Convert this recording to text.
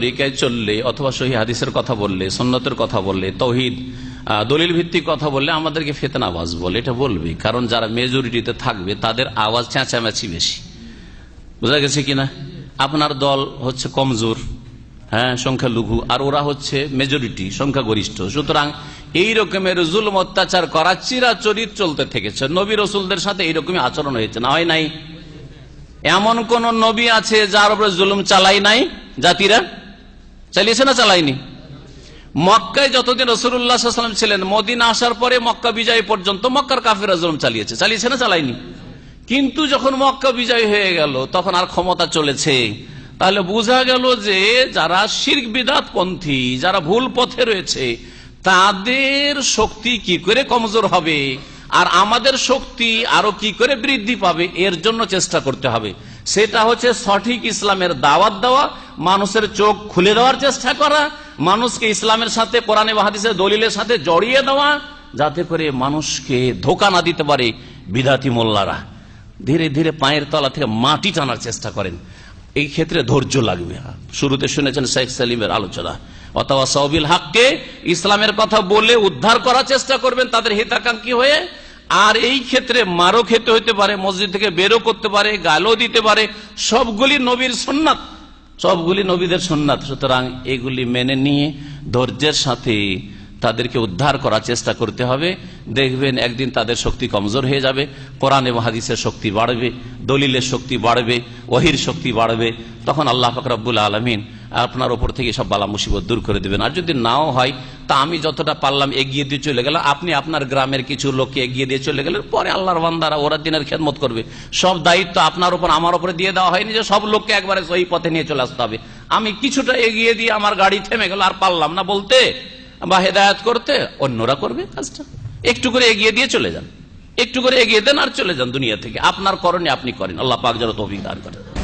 তরিকায় চললে অথবা সহি হাদিসের কথা বললে সন্ন্যতের কথা বললে, তৌহিদ দলিল ভিত্তিক কথা বললে আমাদেরকে ফেতনা আওয়াজ বলে, এটা বলবে। কারণ যারা মেজরিটিতে থাকবে, তাদের আওয়াজ চেঁচামেচি বেশি। বোঝা গেছে কিনা? আপনার দল হচ্ছে কমজোর হ্যাঁ সংখ্যালঘু, আর ওরা হচ্ছে মেজরিটি সংখ্যাগরিষ্ঠ। সুতরাং এই রকমের জুলম, অত্যাচার করা চিরাচরিত চলতে থেকেছে। নবী রসুলদের সাথে এইরকমই আচরণ হয়েছে, না হয় নাই? এমন কোন নবী আছে যার উপরে জুলুম চালাই নাই জাতিরা? চালিয়েছে না চালাইনি মক্কায় যতদিন রসুল্লাহাম ছিলেন, মদিনা আসার পরে মক্কা বিজয় পর্যন্ত মক্কার কাফিরা জুলুম চালিয়েছে। চালিয়েছে না চালাইনি কিন্তু যখন মক্কা বিজয় হয়ে গেল, তখন আর ক্ষমতা চলেছে। তাহলে বোঝা গেল যে যারা শির্ক বিদাত পন্থী যারা ভুল পথে রয়েছে, তাদের শক্তি কি করে কমজোর হবে? আর আমাদের শক্তি আরও কি করে বৃদ্ধি পাবে? এর জন্য চেষ্টা করতে হবে। সেটা হচ্ছে সঠিক ইসলামের দাওয়াত দেওয়া, মানুষের চোখ খুলে দেওয়ার চেষ্টা করা, মানুষকে ইসলামের সাথে, কোরআনে বাহাদিসের দলিলের সাথে জড়িয়ে দেওয়া, যাতে করে মানুষকে ধোকা না দিতে পারে বিধাতি মোল্লারা। ধীরে ধীরে পায়ের তলা থেকে মাটি টানার চেষ্টা করেন। এই ক্ষেত্রে ধৈর্য লাগবে। শুরুতে শুনেছেন শেখ সালিমের আলোচনা। অথবা সহবিল হককে ইসলামের কথা বলে উদ্ধার করার চেষ্টা করবেন, তাদের হিতাকাঙ্ক্ষী হয়ে আর এই ক্ষেত্রে মারও খেতে হইতে পারে, মসজিদ থেকে বেরো করতে পারে, গালও দিতে পারে, সবগুলি নবীর সন্ন্যাত সবগুলি নবীদের সন্ন্যাত সুতরাং এগুলি মেনে নিয়ে ধৈর্যের সাথে তাদেরকে উদ্ধার করার চেষ্টা করতে হবে। দেখবেন একদিন তাদের শক্তি কমজোর হয়ে যাবে, কোরআন এবং হাদিসের শক্তি বাড়বে, দলিলের শক্তি বাড়বে, ওহির শক্তি বাড়বে। তখন আল্লাহ ফকরাবুল আলমিন আপনার ওপর থেকে সব বালা মুসিবত দূর করে দেবেন। আর যদি নাও হয় তা আমি যতটা পারলাম এগিয়ে দিয়ে চলে গেলাম আপনি আপনার গ্রামের কিছু লোককে এগিয়ে দিয়ে চলে গেলেন। পরে আল্লাহর বান্দারা ওরা দিনের খেদমত করবে। সব দায়িত্ব আপনার উপর, আমার উপরে দিয়ে দেওয়া হয়নি যে সব লোককে একবারে সহি পথে নিয়ে চলে আসতে হবে। আমি কিছুটা এগিয়ে দিয়ে আমার গাড়ি থেমে গেল, আর পারলাম না বলতে বা হেদায়ত করতে, অন্যরা করবে কাজটা। একটু করে এগিয়ে দিয়ে চলে যান। একটু করে এগিয়ে দেন আর চলে যান দুনিয়া থেকে। আপনার করণে আপনি করেন। আল্লাহ পাক যেন তৌফিক দান করেন।